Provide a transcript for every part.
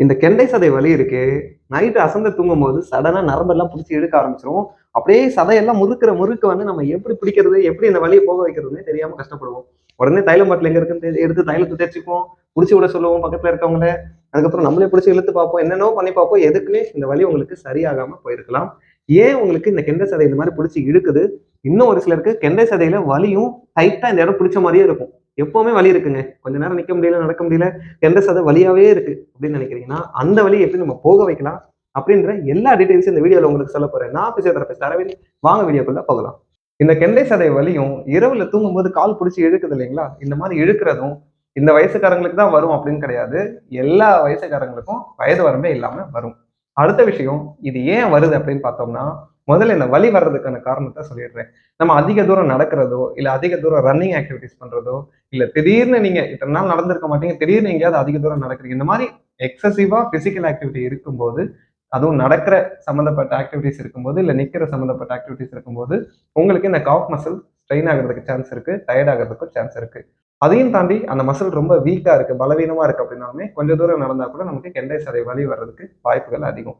இந்த கெண்டை சதை வலி இருக்கு. நைட்டு அசந்து தூங்கும் போது சடனாக நரம்பெல்லாம் பிடிச்சி இழுக்க ஆரம்பிச்சிரும். அப்படியே சதையெல்லாம் முறுக்கிற முறுக்கு வந்து நம்ம எப்படி பிடிக்கிறது எப்படி இந்த வலியை போக வைக்கிறதுனே தெரியாமல் கஷ்டப்படுவோம். உடனே தைலம் பாட்டில் எங்கே இருக்குன்னு எடுத்து தைலத்தை தேய்ச்சிக்குவோம். பிடிச்சி விட சொல்லுவோம் பக்கத்தில் இருக்கவங்கள. அதுக்கப்புறம் நம்மளே பிடிச்சி இழுத்து பார்ப்போம். என்னென்னோ பண்ணி பார்ப்போம். எதுக்குமே இந்த வலி உங்களுக்கு சரியாகாமல் போயிருக்கலாம். ஏன் உங்களுக்கு இந்த கெண்டை சதை இந்த மாதிரி பிடிச்சி இழுக்குது? இன்னும் ஒரு சிலருக்கு கெண்டை சதையில வலியும் டைட்டா இந்த இடம் பிடிச்ச மாதிரியே இருக்கும். எப்பவுமே வலி இருக்குங்க. கொஞ்ச நேரம் நிக்க முடியல நடக்க முடியல கெண்டை சதை வழியாவே இருக்கு அப்படின்னு நினைக்கிறீங்கன்னா அந்த வழியை எப்படி நம்ம போக வைக்கலாம் அப்படின்ற எல்லா டீடைல்ஸும் இந்த வீடியோல உங்களுக்கு சொல்ல போறேன். நான் பிசியோதெரபிஸ்ட் அரவிந்த். வாங்க வீடியோக்குள்ள போகலாம். இந்த கெண்டை சதை வலியும் இரவுல தூங்கும்போது கால் பிடிச்சி இழுக்குது இல்லைங்களா? இந்த மாதிரி இழுக்கிறதும் இந்த வயசுக்காரங்களுக்கு தான் வரும் அப்படின்னு கிடையாது. எல்லா வயசுக்காரங்களுக்கும் வயது வரம்பே இல்லாம வரும். அடுத்த விஷயம் இது ஏன் வருது அப்படின்னு பார்த்தோம்னா முதல்ல இந்த வலி வர்றதுக்கான காரணத்தை சொல்லிடுறேன். நம்ம அதிக தூரம் நடக்கிறதோ இல்லை அதிக தூரம் ரன்னிங் ஆக்டிவிட்டிஸ் பண்ணுறதோ இல்லை திடீர்னு நீங்கள் இத்தனை நாள் நடந்திருக்க மாட்டீங்க திடீர்னு எங்கேயாவது அதிக தூரம் நடக்கிறீங்க இந்த மாதிரி எக்ஸசிவாக ஃபிசிக்கல் ஆக்டிவிட்டி இருக்கும்போது அதுவும் நடக்கிற சம்மந்தப்பட்ட ஆக்டிவிட்டிஸ் இருக்கும்போது இல்லை நிற்கிற சம்மந்தப்பட்ட ஆக்டிவிட்டிஸ் இருக்கும்போது உங்களுக்கு இந்த காஃப் மசில் ஸ்ட்ரெயின் ஆகிறதுக்கு சான்ஸ் இருக்குது டயர்ட் ஆகிறதுக்கும் சான்ஸ் இருக்குது அதையும் தாண்டி அந்த மசில் ரொம்ப வீக்காக இருக்குது பலவீனமாக இருக்குது அப்படின்னாலுமே கொஞ்சம் தூரம் நடந்தால் கூட நமக்கு கெண்டை சதை வலி வர்றதுக்கு வாய்ப்புகள் அதிகம்.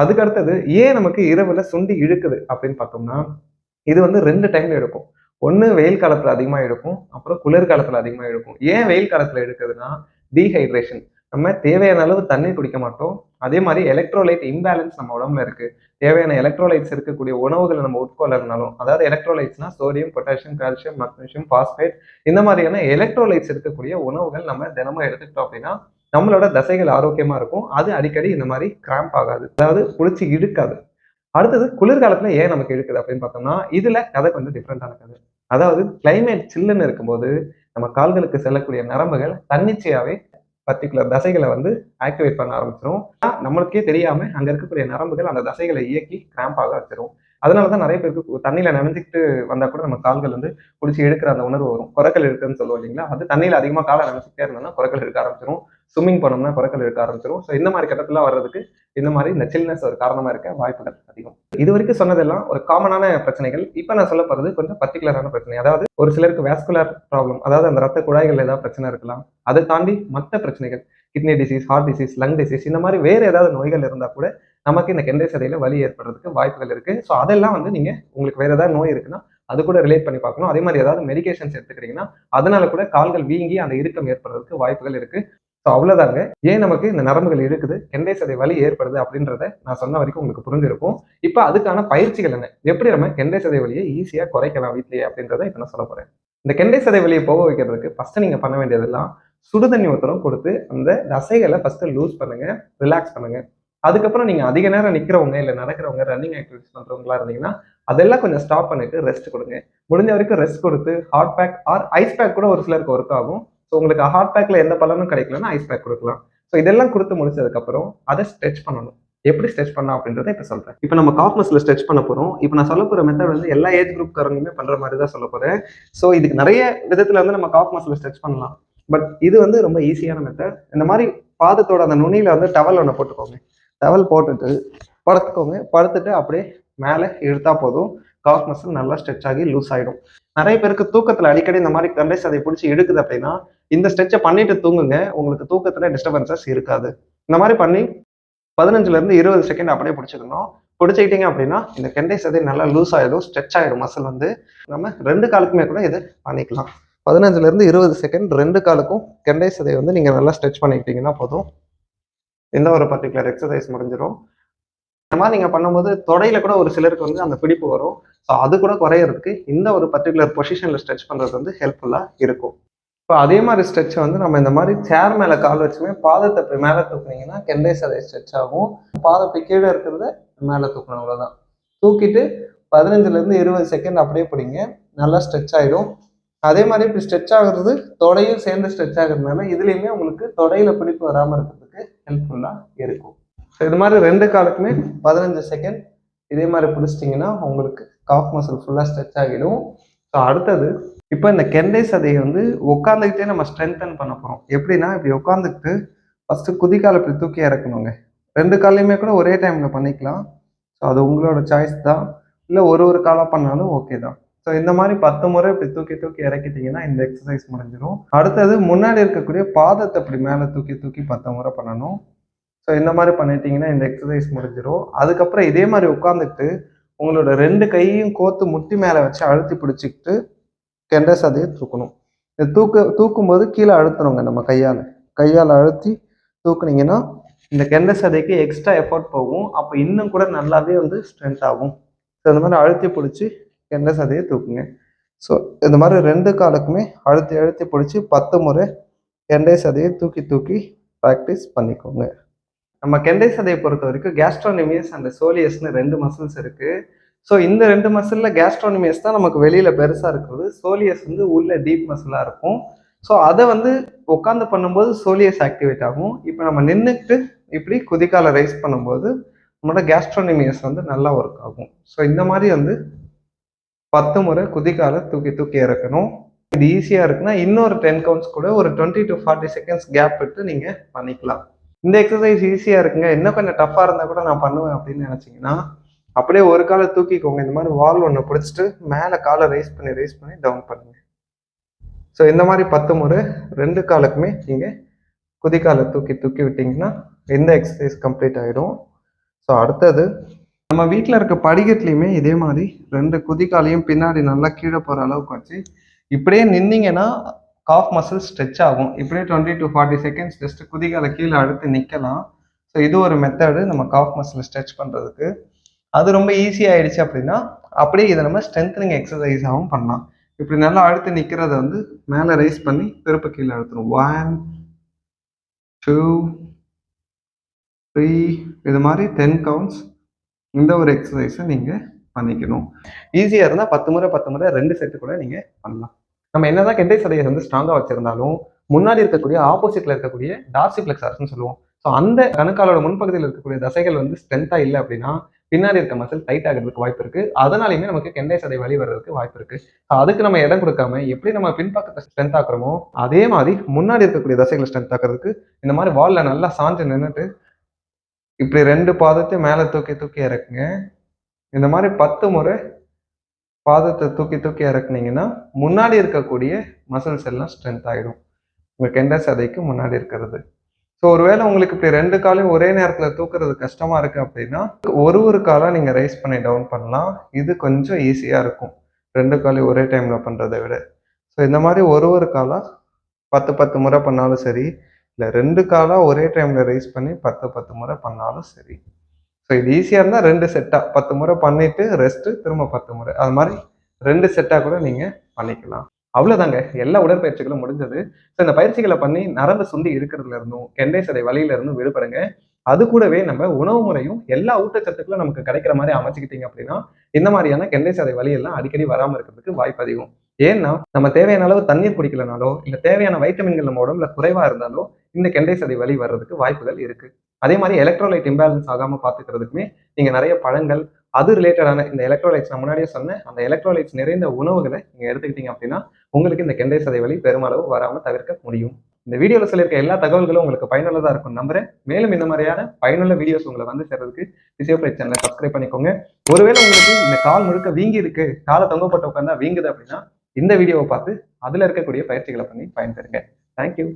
அதுக்கு அடுத்தது ஏன் நமக்கு இரவுல சுண்டி இழுக்குது அப்படின்னு பார்த்தோம்னா இது வந்து ரெண்டு டைம்ல எடுக்கும் ஒன்று வெயில் காலத்துல அதிகமாக எடுக்கும் அப்புறம் குளிர் காலத்துல அதிகமாக எடுக்கும் ஏன் வெயில் காலத்துல எடுக்குதுன்னா டீஹைட்ரேஷன் நம்ம தேவையான அளவு தண்ணி குடிக்க மாட்டோம். அதே மாதிரி எலக்ட்ரோலைட் இம்பேலன்ஸ் நம்ம உடம்புல இருக்கு. தேவையான எலக்ட்ரோலைட்ஸ் இருக்கக்கூடிய உணவுகளை நம்ம உட்கொள்ளனாலும் அதாவது எலக்ட்ரோலைட்ஸ்னா sodium potassium calcium magnesium phosphate இந்த மாதிரியான எலக்ட்ரோலைட்ஸ் இருக்கக்கூடிய உணவுகள் நம்ம தினமும் எடுத்துக்கிட்டோம் அப்படின்னா நம்மளோட தசைகள் ஆரோக்கியமா இருக்கும். அது அடிக்கடி இந்த மாதிரி கிராம்ப் ஆகாது. அதாவது குளிச்சு இழுக்காது. அடுத்தது குளிர்காலத்துல ஏன் நமக்கு இழுக்குது அப்படின்னு பார்த்தோம்னா இதுல கதை கொஞ்சம் டிஃப்ரெண்டான கதை. அதாவது கிளைமேட் சில்லுன்னு இருக்கும்போது நம்ம கால்களுக்கு செல்லக்கூடிய நரம்புகள் தன்னிச்சையாவே பர்டிகுலர் தசைகளை வந்து ஆக்டிவேட் பண்ண ஆரம்பிச்சிரும். நம்மளுக்கே தெரியாம அங்க இருக்கக்கூடிய நரம்புகள் அந்த தசைகளை இயக்கி கிராம்ப் ஆக வச்சிரும். அதனாலதான் நிறைய பேருக்கு தண்ணியில நனைஞ்சிக்கிட்டு வந்தா கூட நம்ம கால்கள் வந்து குளிச்சு எடுக்கிற அந்த உணர்வு வரும். குறைக்கல் இருக்குன்னு சொல்லுவோம் இல்லைங்களா? அது தண்ணியில அதிகமா காலை நினைச்சிட்டே இருந்தோம்னா குறைக்கல் எடுக்க ஆரம்பிச்சிரும். ஸ்விம்மிங் பண்ணோம்னா குறைக்கல் எடுக்க ஆரம்பிச்சிரும். ஸோ இந்த மாதிரி கட்டத்துல வர்றதுக்கு இந்த மாதிரி இந்த சில்னஸ் ஒரு காரணமா இருக்க வாய்ப்புகள் அதிகம். இது வரைக்கும் சொன்னதெல்லாம் ஒரு காமனான பிரச்சனைகள். இப்போ நான் சொல்ல போறது கொஞ்சம் பர்டிகுலரான பிரச்சனை. அதாவது ஒரு சிலருக்கு வேஸ்குலர் ப்ராப்ளம் அதாவது அந்த ரத்த குழாய்கள் ஏதாவது பிரச்சனை இருக்கலாம். அதை தாண்டி மற்ற பிரச்சனைகள் kidney disease heart disease lung disease இந்த மாதிரி வேற ஏதாவது நோய்கள் இருந்தா கூட நமக்கு இந்த கெண்டை சதையில வலி ஏற்படுறதுக்கு வாய்ப்புகள் இருக்கு. ஸோ அதெல்லாம் வந்து நீங்க உங்களுக்கு வேற ஏதாவது நோய் இருக்குன்னா அது கூட ரிலேட் பண்ணி பார்க்கணும். அதே மாதிரி ஏதாவது மெடிகேஷன்ஸ் எடுத்துக்கிறீங்கன்னா அதனால கூட கால்கள் வீங்கி அந்த இறுக்கம் ஏற்படுறதுக்கு வாய்ப்புகள் இருக்கு. ஸோ அவ்வளவுதாங்க. ஏன் நமக்கு இந்த நரம்புகள் இருக்குது கெண்டை சதை வலி ஏற்படுது அப்படின்றத நான் சொன்ன வரைக்கும் உங்களுக்கு புரிஞ்சிருக்கும். இப்போ அதுக்கான பயிற்சிகள் என்ன? எப்படி நம்ம கெண்டை சதை வலியை ஈஸியா குறைக்கலாம் வீட்லயே அப்படின்றத இப்போ நான் சொல்ல போறேன். இந்த கெண்டை சதை வலியை போக வைக்கிறதுக்கு ஃபர்ஸ்ட் நீங்க பண்ண வேண்டியதெல்லாம் சுடுதண்ணி ஒருத்தரம் கொடுத்து அந்த தசைகளை ஃபர்ஸ்ட் லூஸ் பண்ணுங்க ரிலாக்ஸ் பண்ணுங்க. அதுக்கப்புறம் நீங்க அதிக நேரம் நிக்கிறவங்க இல்ல நடக்கிறவங்க ரன்னிங் ஆக்டிவிட்டிஸ் பண்றவங்களா இருந்தீங்கன்னா அதெல்லாம் கொஞ்சம் ஸ்டாப் பண்ணிட்டு ரெஸ்ட் கொடுங்க. முடிஞ்ச வரைக்கும் ரெஸ்ட் கொடுத்து hot pack or ice pack கூட ஒரு சிலருக்கு ஒர்க் ஆகும். ஸோ உங்களுக்கு ஹாட் பேக்ல எந்த பலனும் கிடைக்கலன்னா ஐஸ் பேக் கொடுக்கலாம். ஸோ இதெல்லாம் கொடுத்து முடிச்சதுக்கப்புறம் அதை ஸ்ட்ரெச் பண்ணணும். எப்படி ஸ்ட்ரெச் பண்ணலாம் அப்படின்றத இப்போ சொல்றேன். இப்போ நம்ம காஃப் மசில் ஸ்ட்ரெச் பண்ண போறோம். இப்போ நான் சொல்ல போற மெத்தட் வந்து எல்லா ஏஜ் குரூப்காரங்களுமே பண்ற மாதிரி தான் சொல்ல போறேன். ஸோ இதுக்கு நிறைய விதத்துல வந்து நம்ம காஃப் மசில் ஸ்ட்ரெச் பண்ணலாம். பட் இது வந்து ரொம்ப ஈஸியான மெத்தட் இந்த மாதிரி பாதத்தோட அந்த நுனியில வந்து டவல் ஒன்று போட்டுக்கோங்க. டவல் போட்டுட்டு படுத்துக்கோங்க. படுத்துட்டு அப்படியே மேலே இழுத்தா போதும். காஃப் மசில் நல்லா ஸ்ட்ரெச் ஆகி லூஸ் ஆகிடும் நிறைய பேருக்கு தூக்கத்தில் அடிக்கடி இந்த மாதிரி கண்டை சதை பிடிச்சி எடுக்குது அப்படின்னா இந்த ஸ்ட்ரெச்சை பண்ணிட்டு தூங்குங்க. உங்களுக்கு தூக்கத்தில் டிஸ்டர்பன்சஸ் இருக்காது. இந்த மாதிரி பண்ணி பதினஞ்சுலேருந்து இருபது செகண்ட் அப்படியே பிடிச்சிக்கணும். பிடிச்சிக்கிட்டீங்க அப்படின்னா இந்த கெண்டை சதை நல்லா லூஸ் ஆகிடும் ஸ்ட்ரெச் ஆயிடும் மசில் வந்து. நம்ம ரெண்டு காலுக்குமே கூட இதை பண்ணிக்கலாம். பதினஞ்சுலேருந்து இருபது செகண்ட் ரெண்டு காலுக்கும் கெண்டை சதை வந்து நீங்கள் நல்லா ஸ்ட்ரெச் பண்ணிக்கிட்டீங்கன்னா போதும். இந்த ஒரு பர்டிகுலர் எக்ஸசைஸ் முடிஞ்சிடும் இந்த மாதிரி நீங்கள் பண்ணும்போது தொடையில கூட ஒரு சிலருக்கு வந்து அந்த பிடிப்பு வரும். ஸோ அது கூட குறையிறதுக்கு இந்த ஒரு பர்டிகுலர் பொசிஷனில் ஸ்ட்ரெச் பண்ணுறது வந்து ஹெல்ப்ஃபுல்லாக இருக்கும். இப்போ அதே மாதிரி ஸ்ட்ரெச் வந்து நம்ம இந்த மாதிரி சேர் மேலே கால் வச்சுமே பாதத்தை இப்படி மேலே தூக்குனீங்கன்னா கெண்டை சதை ஸ்ட்ரெச் ஆகும். பாதத்தை கீழே இருக்கிறத மேலே தூக்கணும் அவ்வளோதான் தூக்கிட்டு பதினஞ்சுலேருந்து இருபது செகண்ட் அப்படியே பிடிங்க. நல்லா ஸ்ட்ரெச் ஆகிடும் அதே மாதிரி இப்படி ஸ்ட்ரெச் ஆகுறது தொடையும் சேர்ந்து ஸ்ட்ரெச் ஆகுறதுனால இதுலேயுமே உங்களுக்கு தொடையில பிடிப்பு வராமல் இருக்குது ஹெல்ப்ஃபுல்லாக இருக்கும். ஸோ இது மாதிரி ரெண்டு காலுக்குமே பதினஞ்சு செகண்ட் இதே மாதிரி பிடிச்சிட்டிங்கன்னா உங்களுக்கு காஃப் மசில் ஃபுல்லாக ஸ்ட்ரெச் ஆகிடும். ஸோ அடுத்தது இப்போ இந்த கெண்டை சதையை வந்து உட்காந்துக்கிட்டே நம்ம ஸ்ட்ரென்தன் பண்ண போகிறோம் எப்படின்னா இப்படி உட்காந்துக்கிட்டு ஃபஸ்ட்டு குதிக்கால் இப்படி தூக்கி இறக்கணுங்க. ரெண்டு காலையுமே கூட ஒரே டைமில் பண்ணிக்கலாம். ஸோ அது உங்களோட சாய்ஸ் தான். இல்லை ஒரு ஒரு காலாக பண்ணாலும் ஓகே தான். ஸோ இந்த மாதிரி பத்து முறை இப்படி தூக்கி தூக்கி இறக்கிட்டீங்கன்னா இந்த எக்ஸசைஸ் முடிஞ்சிடும். அடுத்தது முன்னாடி இருக்கக்கூடிய பாதத்தை இப்படி மேலே தூக்கி தூக்கி பத்து முறை பண்ணணும். ஸோ இந்த மாதிரி பண்ணிட்டீங்கன்னா இந்த எக்ஸசைஸ் முடிஞ்சிடும். அதுக்கப்புறம் இதே மாதிரி உட்காந்துக்கிட்டு உங்களோட ரெண்டு கையையும் கோத்து முட்டி மேலே வச்சு அழுத்தி பிடிச்சிக்கிட்டு கெண்ட சதையை தூக்கணும். இது தூக்க தூக்கும்போது கீழே அழுத்தணுங்க நம்ம கையால். கையால் அழுத்தி தூக்குனீங்கன்னா இந்த கெண்டை சதைக்கு எக்ஸ்ட்ரா எஃபோர்ட் போகும். அப்போ இன்னும் கூட நல்லாவே வந்து ஸ்ட்ரென்த் ஆகும். ஸோ இந்த மாதிரி அழுத்தி பிடிச்சி கெண்டை சதையை தூக்குங்க? ஸோ இந்த மாதிரி ரெண்டு காலுக்குமே அழுத்தி அழுத்தி பிடிச்சி பத்து முறை கெண்டை சதையை தூக்கி தூக்கி ப்ராக்டிஸ் பண்ணிக்கோங்க. நம்ம கெண்டை சதையை பொறுத்த வரைக்கும் கேஸ்ட்ரோனிமியஸ் அண்ட் சோலியஸ்னு ரெண்டு மசில்ஸ் இருக்குது ஸோ இந்த ரெண்டு மசிலில் கேஸ்ட்ரோனிமியஸ் தான் நமக்கு வெளியில் பெருசாக இருக்கிறது சோலியஸ் வந்து உள்ள டீப் மசிலாக இருக்கும். ஸோ அதை வந்து உட்காந்து பண்ணும்போது சோலியஸ் ஆக்டிவேட் ஆகும். இப்போ நம்ம நின்றுட்டு இப்படி குதிக்கால ரைஸ் பண்ணும்போது நம்மளோட கேஸ்ட்ரோனிமியஸ் வந்து நல்லா ஒர்க் ஆகும். ஸோ இந்த மாதிரி வந்து பத்து முறை குதிக்கால தூக்கி தூக்கி இறக்கணும். இது ஈஸியாக இருக்குன்னா இன்னொரு டென் கவுண்ட்ஸ் கூட ஒரு twenty to forty seconds gap விட்டு நீங்கள் பண்ணிக்கலாம். இந்த எக்ஸசைஸ் ஈஸியாக இருக்குங்க. இன்னும் கொஞ்சம் டஃப்பாக இருந்தால் கூட நான் பண்ணுவேன் அப்படின்னு நினச்சிங்கன்னா அப்படியே ஒரு காலை தூக்கிக்கோங்க. இந்த மாதிரி வால் ஒன்று பிடிச்சிட்டு மேலே காலை ரைஸ் பண்ணி ரைஸ் பண்ணி டவுன் பண்ணுங்க. ஸோ இந்த மாதிரி பத்து முறை ரெண்டு காலுக்குமே நீங்கள் குதிக்காலை தூக்கி தூக்கி விட்டிங்கன்னா இந்த எக்ஸசைஸ் கம்ப்ளீட் ஆகிடும் ஸோ அடுத்தது நம்ம வீட்டில் இருக்க படிக்கட்டுலையுமே இதே மாதிரி ரெண்டு குதிக்காலையும் பின்னாடி நல்லா கீழே போகிற அளவுக்கு வச்சு இப்படியே நின்னீங்கன்னா காஃப் மசில் ஸ்ட்ரெச் ஆகும். இப்படியே twenty to forty seconds just குதிகால கீழே அடுத்து நிற்கலாம் ஸோ இது ஒரு மெத்தடு நம்ம காஃப் மசில் ஸ்ட்ரெச் பண்ணுறதுக்கு அது ரொம்ப ஈஸியாகிடுச்சு அப்படின்னா அப்படியே இதை நம்ம ஸ்ட்ரென்த்னிங் எக்ஸசைஸாகவும் பண்ணலாம். இப்படி நல்லா அழுத்து நிற்கிறத வந்து மேலே ரைஸ் பண்ணி திருப்ப கீழே அழுத்தணும். ஒன் டூ த்ரீ இது மாதிரி டென் கவுண்ட்ஸ் இந்த ஒரு எக்ஸசைஸை நீங்கள் பண்ணிக்கணும். ஈஸியாக இருந்தால் பத்து முறை பத்து முறை ரெண்டு செட்டு கூட நீங்கள் பண்ணலாம். நம்ம என்னதான் கெண்டை சதையை வந்து ஸ்ட்ராங்காக வச்சிருந்தாலும் முன்னாடி இருக்கக்கூடிய ஆப்போசிட்ல இருக்கக்கூடிய டார்சிப்ளெக்ஸார்ஸ்னு சொல்லுவோம். ஸோ அந்த கணுக்காலோட முன்பகுதியில் இருக்கக்கூடிய தசைகள் வந்து ஸ்ட்ரென்த்தாக இல்லை அப்படின்னா பின்னாடி இருக்க மசில் டைட் ஆகிறதுக்கு வாய்ப்பு இருக்கு. அதனாலையுமே நமக்கு கெண்டை சதை வழி வர்றதுக்கு வாய்ப்பு இருக்கு. ஸோ அதுக்கு நம்ம இடம் கொடுக்காம எப்படி நம்ம பின்பக்கத்தை ஸ்ட்ரென்த் ஆக்குறோமோ அதே மாதிரி முன்னாடி இருக்கக்கூடிய தசைகளை ஸ்ட்ரென்த் ஆக்குறதுக்கு இந்த மாதிரி வால்ல நல்லா சாஞ்சு நின்றுட்டு இப்படி ரெண்டு பாதத்தையும் மேலே தூக்கி தூக்கி இறக்குங்க. இந்த மாதிரி பத்து முறை பாதத்தை தூக்கி தூக்கி இறக்குனீங்கன்னா முன்னாடி இருக்கக்கூடிய மசில்ஸ் எல்லாம் ஸ்ட்ரென்த் ஆகிடும் உங்கள் கெண்ட சதைக்கு முன்னாடி இருக்கிறது. ஸோ ஒருவேளை உங்களுக்கு இப்படி ரெண்டு காலையும் ஒரே நேரத்தில் தூக்குறது கஷ்டமாக இருக்குது அப்படின்னா ஒரு ஒரு காலாக நீங்கள் ரைஸ் பண்ணி டவுன் பண்ணலாம். இது கொஞ்சம் ஈஸியாக இருக்கும். ரெண்டு காலையும் ஒரே டைமில் பண்ணுறதை விட. ஸோ இந்த மாதிரி ஒரு ஒரு காலாக பத்து பத்து முறை பண்ணாலும் சரி இல்லை ரெண்டு காலாக ஒரே டைமில் ரைஸ் பண்ணி பத்து பத்து முறை பண்ணாலும் சரி. ஸோ இது ஈஸியாக இருந்தால் ரெண்டு செட்டாக பத்து முறை பண்ணிட்டு ரெஸ்ட்டு திரும்ப பத்து முறை. அது மாதிரி ரெண்டு செட்டாக கூட நீங்கள் பண்ணிக்கலாம். அவ்வளோதாங்க எல்லா உடற்பயிற்சிகளும் முடிஞ்சது. ஸோ இந்த பயிற்சிகளை பண்ணி நரம்பு சுண்டி இருக்கிறதுல இருந்தும் கெண்டை சதை வழியில இருந்தும் விடுபடுங்க. அது கூடவே நம்ம உணவு முறையும் எல்லா ஊட்டச்சத்துக்களும் நமக்கு கிடைக்கிற மாதிரி அமைச்சுக்கிட்டீங்க அப்படின்னா இந்த மாதிரியான கெண்டை சதை வழியெல்லாம் அடிக்கடி வராமல் இருக்கிறதுக்கு வாய்ப்பு அதிகம். ஏன்னா நம்ம தேவையான அளவு தண்ணீர் குடிக்கலனாலோ இல்லை தேவையான வைட்டமின்கள் நம்ம உடம்புல குறைவாக இருந்தாலோ இந்த கெண்டை சதை வலி வர்றதுக்கு வாய்ப்புகள் இருக்கு. அதே மாதிரி எலக்ட்ரோலைட் இம்பேலன்ஸ் ஆகாம பாத்துக்கிறதுக்குமே நீங்க நிறைய பழங்கள் அது ரிலேட்டடான இந்த எலக்ட்ரோலைட்ஸ் நான் முன்னாடியே சொன்னேன். அந்த எலக்ட்ரோலைட்ஸ் நிறைந்த உணவுகளை நீங்க எடுத்துக்கிட்டீங்க அப்படின்னா உங்களுக்கு இந்த கெண்டை சதை வலி பெருமளவு வராம தவிர்க்க முடியும். இந்த வீடியோவில் சொல்லியிருக்க எல்லா தகவல்களும் உங்களுக்கு பயனுள்ளதாக இருக்கும் நம்புறேன். மேலும் இந்த மாதிரியான பயனுள்ள வீடியோஸ் உங்களை வந்து சேர்றதுக்கு பிசியோபிளேட் சேனலை சப்ஸ்கிரைப் பண்ணிக்கோங்க. ஒருவேளை உங்களுக்கு இந்த கால் முழுக்க வீங்கி இருக்கு காலை தொங்கப்பட்ட உட்காந்தா வீங்குது அப்படின்னா இந்த வீடியோவை பார்த்து அதில் இருக்கக்கூடிய பயிற்சிகளை பண்ணி பயன்பெறுங்க. தேங்க்யூ